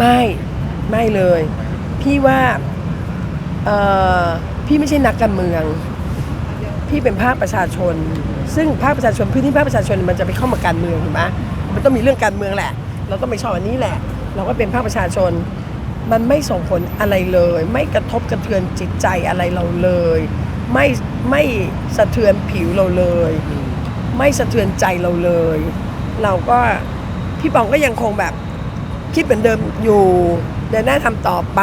ไม่ไม่เลย พี่ว่าพี่ไม่ใช่นักการเมือง พี่เป็นภาคประชาชน ซึ่งภาคประชาชนพื้นที่ภาคประชาชนมันจะไปเข้ามาการเมืองถูกไหมมันต้องมีเรื่องการเมืองแหละ เราต้องไปชอบอันนี้แหละ เราก็เป็นภาคประชาชน มันไม่ส่งผลอะไรเลย ไม่กระทบกระเทือนจิตใจอะไรเราเลย ไม่ไม่สะเทือนผิวเราเลย ไม่สะเทือนใจเราเลย เราก็พี่ปองก็ยังคงแบบ คิดเหมือนเดิมอยู่เดินหน้าทำต่อไป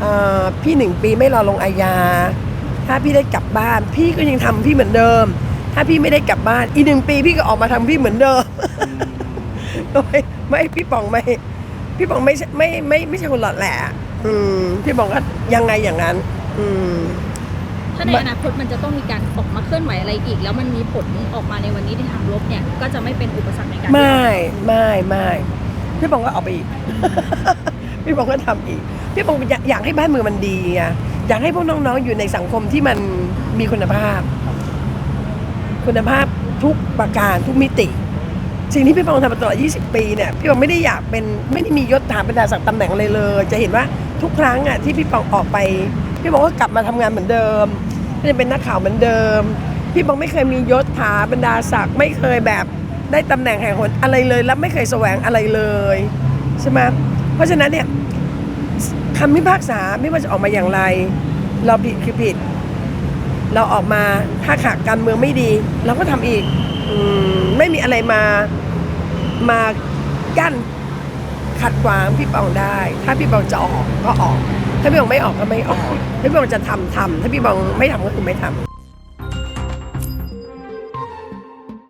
เออพี่หนึ่งปีไม่รอลงอาญา ถ้าพี่ได้กลับบ้าน พี่ก็ยังทำพี่เหมือนเดิม ถ้าพี่ไม่ได้กลับบ้าน อีกหนึ่งปีพี่ก็ออกมาทำพี่เหมือนเดิมไม่ไม่พี่ปองไม่ พี่ปองไม่ใช่ไม่ไม่ไม่ใช่คนหลอดแหละอืมพี่ปองก็ยังไงอย่างนั้น อืมถ้าในอนาคตมันจะต้องมีการออกมาเคลื่อนไหวอะไรอีก แล้วมันมีผลออกมาในวันนี้ในทางลบเนี่ย ก็จะไม่เป็นอุปสรรคในการไม่ไม่ไม่ พี่ปองก็เอาไปอีก พี่ปองก็ทำอีก พี่ปองอยากให้บ้านเมืองมันดีไงอยากให้พวกน้องๆอยู่ในสังคมที่มันมีคุณภาพ คุณภาพทุกประการทุกมิติ สิ่งที่พี่ปองทำมาตลอด 20 ปีเนี่ยพี่ปองไม่ได้อยากเป็นไม่ได้มียศถาบรรดาศักดิ์ตำแหน่งอะไรเลย จะเห็นว่าทุกครั้งอะที่พี่ปองออกไป พี่ปองก็กลับมาทำงานเหมือนเดิมก็จะเป็นนักข่าวเหมือนเดิม พี่ปองไม่เคยมียศถาบรรดาศักดิ์ไม่เคยแบบ ได้ตำแหน่งแห่งหนอะไรเลย และไม่เคยแสวงอะไรเลยใช่ไหมเพราะฉะนั้นเนี่ยคำพิพากษาไม่ว่าจะออกมาอย่างไร เราผิดคือผิด เราออกมาถ้าขาดการเมืองไม่ดี เราก็ทำอีกอมไม่มีอะไรมามากั้นขัดขวางพี่ปองได้ ถ้าพี่ปองจะออกก็ออก ถ้าพี่ปองไม่ออกก็ไม่ออก ถ้าพี่ปองจะทำทำถ้าพี่ปองไม่ทำก็คือไม่ทำ